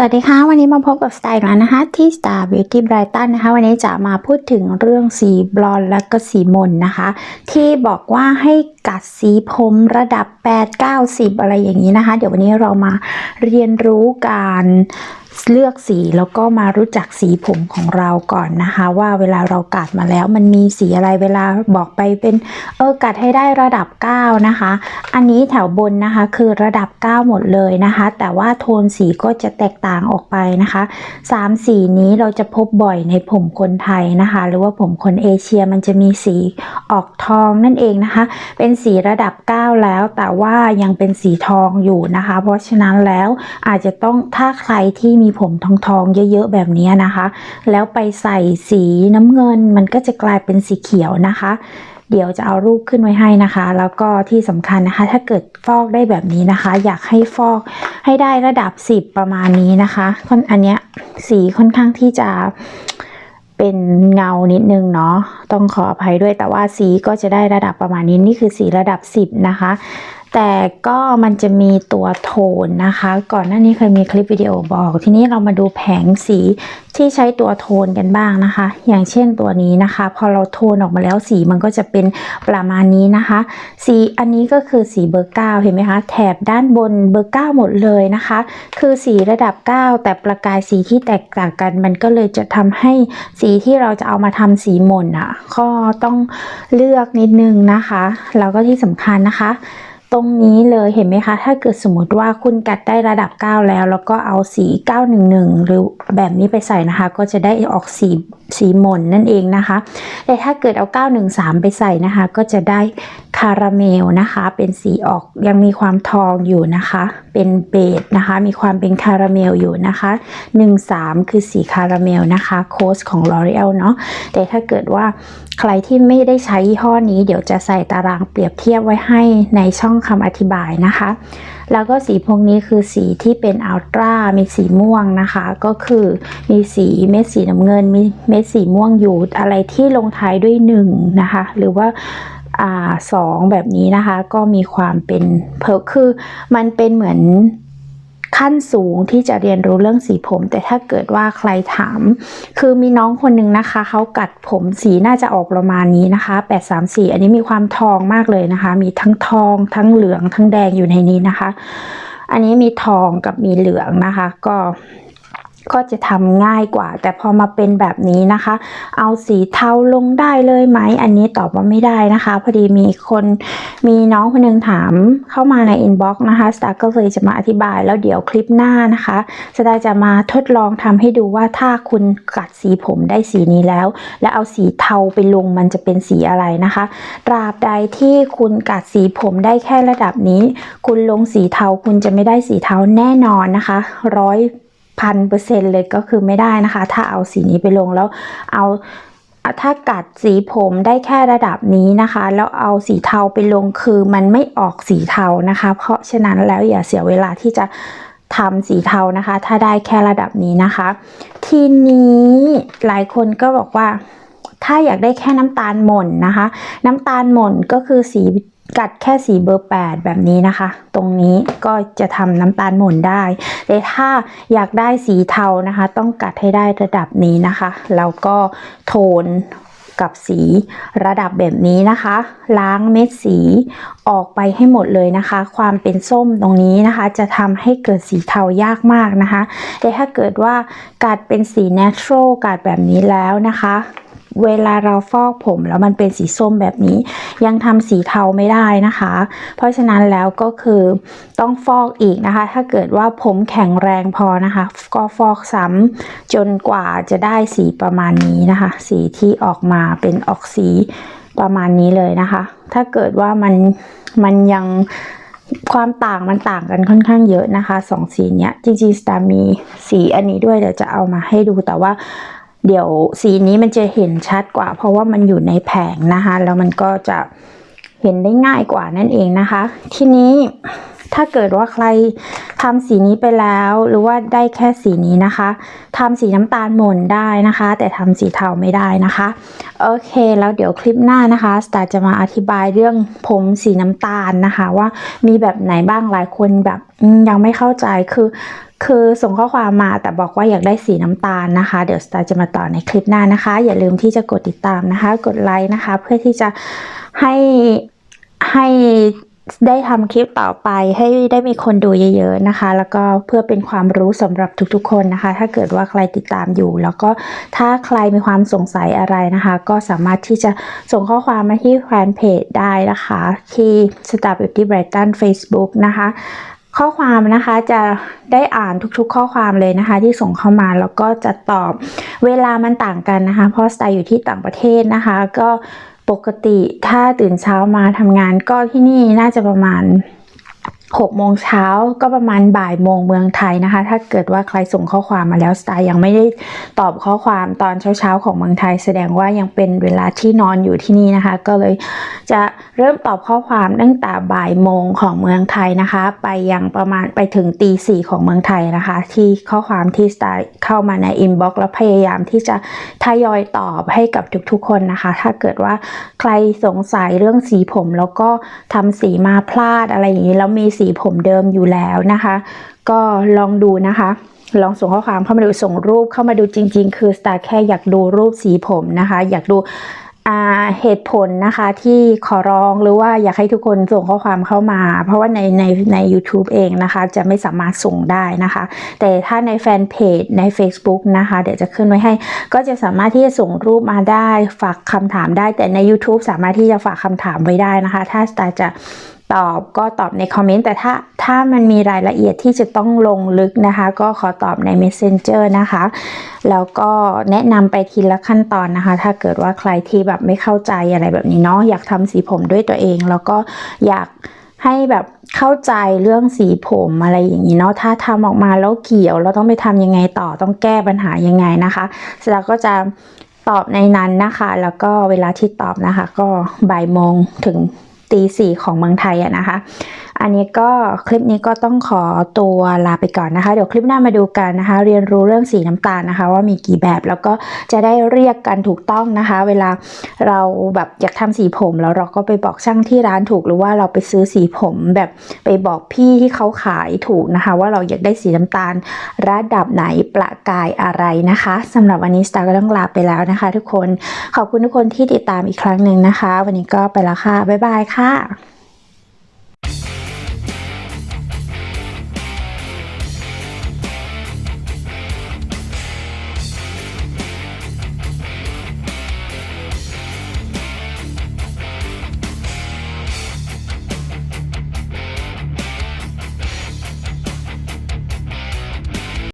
สวัสดีค่ะ วันนี้มาพบกับสไตล์แล้วนะคะ ที่ Star Beauty Brighton นะคะ วันนี้จะมาพูดถึงเรื่องสีบลอนและก็สีมนนะคะ ที่บอกว่าให้กัดสีผมระดับ 8 9 10 อะไรอย่างนี้นะคะ เดี๋ยววันนี้เรามาเรียนรู้การ เลือกสีแล้วก็มารู้จักสีผมของเราก่อนนะคะ ว่าเวลาเรากัดมาแล้วมันมีสีอะไรเวลาบอกไปเป็นเออกัดให้ได้ระดับ 9 นะคะ อันนี้แถวบนนะคะคือระดับ 9 หมดเลยนะคะ แต่ว่าโทนสีก็จะแตกต่างออกไปนะคะ3สีนี้เราจะพบบ่อยในผมคนไทยนะคะ หรือว่าผมคนเอเชียมันจะมีสีออกทองนั่นเองนะคะ เป็นสีระดับ 9 แล้ว แต่ว่ายังเป็นสีทองอยู่นะคะ เพราะฉะนั้นแล้วอาจจะต้องถ้าใครที่มีผมทองทองๆเยอะๆแบบนี้นะคะ แล้วไปใส่สีน้ำเงินมันก็จะกลายเป็นสีเขียวนะคะ เดี๋ยวจะเอารูปขึ้นไว้ให้นะคะ แล้วก็ที่สำคัญนะคะ ถ้าเกิดฟอกได้แบบนี้นะคะ อยากให้ฟอกให้ได้ระดับ 10 ประมาณนี้นะคะค่อนอันเนี้ยสีค่อนข้างที่จะเป็นเงานิดนึงเนาะต้องขออภัยด้วยแต่ว่าสีก็จะได้ระดับประมาณนี้นี่คือสีระดับ 10 นะคะ แต่ก็มันจะมีตัวโทนนะคะ ก่อนหน้านี้เคยมีคลิปวิดีโอบอก ทีนี้เรามาดูแผงสีที่ใช้ตัวโทนกันบ้างนะคะ อย่างเช่นตัวนี้นะคะ พอเราโทนออกมาแล้วสีมันก็จะเป็นประมาณนี้นะคะ สีอันนี้ก็คือสีเบอร์เก้าเห็นไหมคะ แถบด้านบนเบอร์เก้าหมดเลยนะคะ คือสีระดับ 9 แต่ประกายสีที่แตกต่างกัน มันก็เลยจะทำให้สีที่เราจะเอามาทำสีหม่นอะก็ต้องเลือกนิดนึงนะคะ แล้วก็ที่สำคัญนะคะ ตรงนี้เลยเห็นไหมคะ ถ้าเกิดสมมติว่าคุณกัดได้ระดับ 9 แล้ว แล้วก็เอาสี 911 หรือแบบนี้ไปใส่นะคะ ก็จะได้ออกสีสีหม่นนั่นเองนะคะ แต่ถ้าเกิดเอา 913 ไปใส่นะคะ ก็จะได้ คาราเมลนะคะเป็นสีออกยังมีความทองอยู่นะคะ เป็นเบจนะคะ มีความเป็นคาราเมลอยู่นะคะ 13 คือสีคาราเมลนะคะโค้ชของ L'Oreal เนาะแต่ถ้าเกิดว่าใครที่ไม่ได้ใช้ยี่ห้อนี้เดี๋ยวจะใส่ตารางเปรียบเทียบไว้ให้ในช่องคำอธิบายนะคะ แล้วก็สีพวกนี้คือสีที่เป็นอัลตร้ามีสีม่วงนะคะ ก็คือมีสีเม็ดสีน้ำเงิน มีเม็ดสีม่วงอยู่อะไรที่ลงท้ายด้วยหนึ่งนะคะหรือว่า อ่าสองแบบนี้นะคะ ก็มีความเป็นเพอคือมันเป็นเหมือนขั้นสูงที่จะเรียนรู้เรื่องสีผม แต่ถ้าเกิดว่าใครถาม คือมีน้องคนหนึ่งนะคะ เขากัดผมสีน่าจะออกประมาณนี้นะคะ 834 อันนี้มีความทองมากเลยนะคะ มีทั้งทอง ทั้งเหลือง ทั้งแดงอยู่ในนี้นะคะ อันนี้มีทองกับมีเหลืองนะคะ ก็ ก็จะทำง่ายกว่า แต่พอมาเป็นแบบนี้นะคะ เอาสีเทาลงได้เลยไหม อันนี้ตอบว่าไม่ได้นะคะ พอดีมีคนมีน้องคนหนึงถามเข้ามาในอินบ็อกซ์นะคะสตาร์ก็เลยจะมาอธิบายแล้วเดี๋ยวคลิปหน้านะคะสตาร์จะมาทดลองทำให้ดูว่าถ้าคุณกัดสีผมได้สีนี้แล้ว แล้วเอาสีเทาไปลงมันจะเป็นสีอะไรนะคะ ตราบใดที่คุณกัดสีผมได้แค่ระดับนี้ คุณลงสีเทาคุณจะไม่ได้สีเทาแน่นอนนะคะร้อย พันเปอร์เซ็นต์เลยก็คือไม่ได้นะคะ ถ้าเอาสีนี้ไปลงแล้วเอาถ้ากัดสีผมได้แค่ระดับนี้นะคะ แล้วเอาสีเทาไปลงคือมันไม่ออกสีเทานะคะ เพราะฉะนั้นแล้วอย่าเสียเวลาที่จะทำสีเทานะคะ ถ้าได้แค่ระดับนี้นะคะ ทีนี้หลายคนก็บอกว่า ถ้าอยากได้แค่น้ำตาลหม่นนะคะ น้ำตาลหม่นก็คือสี กัดแค่สีเบอร์ 8 แบบนี้นะคะ ตรงนี้ก็จะทำน้ำตาลหม่นได้ แต่ถ้าอยากได้สีเทานะคะ ต้องกัดให้ได้ระดับนี้นะคะ แล้วก็โทนกับสีระดับแบบนี้นะคะ ล้างเม็ดสีออกไปให้หมดเลยนะคะ ความเป็นส้มตรงนี้นะคะ จะทำให้เกิดสีเทายากมากนะคะ แต่ถ้าเกิดว่ากัดเป็นสี natural กัดแบบนี้แล้วนะคะ เวลาเราฟอกผมแล้วมันเป็นสีส้มแบบนี้ ยังทำสีเทาไม่ได้นะคะ เพราะฉะนั้นแล้วก็คือต้องฟอกอีกนะคะ ถ้าเกิดว่าผมแข็งแรงพอนะคะ ก็ฟอกซ้ำจนกว่าจะได้สีประมาณนี้นะคะ สีที่ออกมาเป็นออกสีประมาณนี้เลยนะคะ ถ้าเกิดว่ามันมันยังความต่างมันต่างกันค่อนข้างเยอะนะคะสองสีเนี้ยจริงๆสตามีสีอันนี้ด้วยเดี๋ยวจะเอามาให้ดูแต่ว่า เดี๋ยวสีนี้มันจะเห็นชัดกว่า เพราะว่ามันอยู่ในแผงนะคะแล้วมันก็จะเห็นได้ง่ายกว่านั่นเองนะคะ ทีนี้ถ้าเกิดว่าใคร ทำสีนี้ไปแล้วหรือว่าได้แค่สีนี้นะคะทำสีน้ำตาลหม่นได้นะคะ แต่ทำสีเทาไม่ได้นะคะโอเค แล้วเดี๋ยวคลิปหน้านะคะสตาร์จะมาอธิบายเรื่องผมสีน้ำตาลนะคะ ว่ามีแบบไหนบ้างหลายคนแบบยังไม่เข้าใจคือคือส่งข้อความมาแต่บอกว่าอยากได้สีน้ำตาลนะคะ เดี๋ยวสตาร์จะมาต่อในคลิปหน้านะคะ อย่าลืมที่จะกดติดตามนะคะ กดไลค์นะคะ เพื่อที่จะให้ให้ ได้ทำคลิปต่อไปให้ได้มีคนดูเยอะ ๆนะคะ แล้วก็เพื่อเป็นความรู้สำหรับทุกๆคนนะคะ ถ้าเกิดว่าใครติดตามอยู่ แล้วก็ถ้าใครมีความสงสัยอะไรนะคะ ก็สามารถที่จะส่งข้อความมาที่แฟนเพจได้นะคะที่ Star Beauty Brighton Facebook นะคะข้อความนะคะจะได้อ่านทุกๆ ข้อความเลยนะคะ ที่ส่งเข้ามาแล้วก็จะตอบเวลามันต่างกันนะคะ เพราะสไตล์อยู่ที่ต่างประเทศนะคะ ก็ ปกติถ้าตื่นเช้ามาทำงานก็ที่นี่น่าจะประมาณ 6โมงเช้าก็ประมาณบ่ายโมงเมืองไทยนะคะ ถ้าเกิดว่าใครส่งข้อความมาแล้วสไตล์ยังไม่ได้ตอบข้อความตอนเช้าๆของเมืองไทย แสดงว่ายังเป็นเวลาที่นอนอยู่ที่นี่นะคะ ก็เลยจะเริ่มตอบข้อความตั้งแต่บ่ายโมงของเมืองไทยนะคะ ไปยังประมาณไปถึงตีสี่ของเมืองไทยนะคะ ที่ข้อความที่สไตล์เข้ามาในอินบ็อกซ์แล้วพยายามที่จะทยอยตอบให้กับทุกๆคนนะคะ ถ้าเกิดว่าใครสงสัยเรื่องสีผมแล้วก็ทำสีมาพลาดอะไรอย่างนี้แล้วมีสีผมเดิมอยู่แล้วนะคะ ก็ลองดูนะคะ ลองส่งข้อความเข้ามาดูส่งรูปเข้ามาดูจริง ๆ คือสตาร์แค่อยากดูรูปสีผมนะคะ อยากดูเหตุผลนะคะที่ขอร้องหรือว่าอยากให้ทุกคนส่งข้อความเข้ามา เพราะว่าในในใน u t u b e เองนะคะ จะไม่สามารถส่งได้นะคะ แต่ถ้าในแฟนเพจใน Facebook นะคะ เดี๋ยวจะขึ้นไว้ให้ ก็จะสามารถที่จะส่งรูปมาได้ฝากคำถามได้ แต่ใน YouTube สามารถที่จะฝากคำถามไว้ได้นะคะ ถ้าสตาร์จะ ตอบก็ตอบในคอมเมนต์แต่ถ้าถ้ามันมีรายละเอียดที่จะต้องลงลึกนะคะ ก็ขอตอบใน Messenger นะคะ แล้วก็แนะนำไปทีละขั้นตอนนะคะ ถ้าเกิดว่าใครที่แบบไม่เข้าใจอะไรแบบนี้เนาะอยากทำสีผมด้วยตัวเอง แล้วก็อยากให้แบบเข้าใจเรื่องสีผมอะไรอย่างนี้เนาะถ้าทำออกมาแล้วเกี่ยว เราต้องไปทำยังไงต่อต้องแก้ปัญหายังไงนะคะเสร็จแล้วก็จะตอบในนั้นนะคะ แล้วก็เวลาที่ตอบนะคะ ก็บ่ายโมงถึง ตีสี่ของเมืองไทยอะนะคะ อันนี้ก็คลิปนี้ก็ต้องขอตัวลาไปก่อนนะคะ เดี๋ยวคลิปหน้ามาดูกันนะคะ เรียนรู้เรื่องสีน้ำตาลนะคะ ว่ามีกี่แบบแล้วก็จะได้เรียกกันถูกต้องนะคะ เวลาเราแบบอยากทำสีผมแล้วเราก็ไปบอกช่างที่ร้านถูกหรือว่าเราไปซื้อสีผมแบบไปบอกพี่ที่เขาขายถูกนะคะ ว่าเราอยากได้สีน้ำตาลระดับไหนประกายอะไรนะคะสำหรับวันนี้สตาร์ก็ต้องลาไปแล้วนะคะ ทุกคนขอบคุณทุกคนที่ติดตามอีกครั้งหนึ่งนะคะ วันนี้ก็ไปแล้วค่ะบ๊ายบายค่ะ